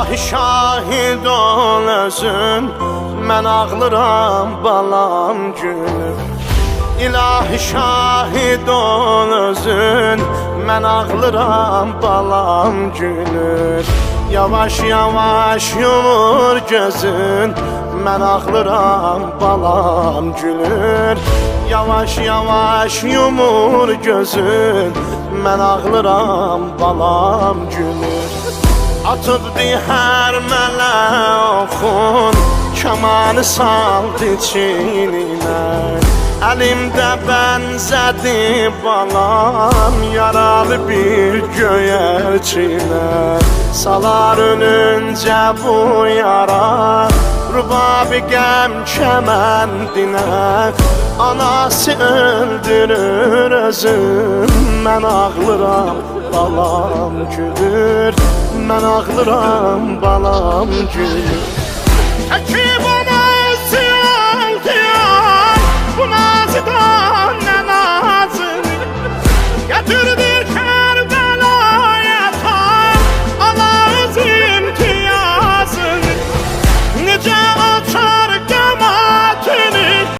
İlahi şahid ol özün Mən ağlıram balam gülüm İlahi şahid ol özün Mən ağlıram balam gülür Yavaş yavaş yumur gözün. Mən ağlıram balam gülür Yavaş yavaş yumur gözün. Mən ağlıram balam gülür Atıbdı hər mələ oxun Kamanı saldı çiynimə Əlimdə bənzədi balam Yaralı bir göyərçinə Salar önüncə bu yara Rubabi qəm kəməndinə Anası öldürür özün Mən ağlıram balam gülür ben ağlıram balam gül. Əki bana əsiyən diyar Bu nazıdan nə nazın Gətirdir Kərbəlaya tar Allah özün tiyasın Necə açar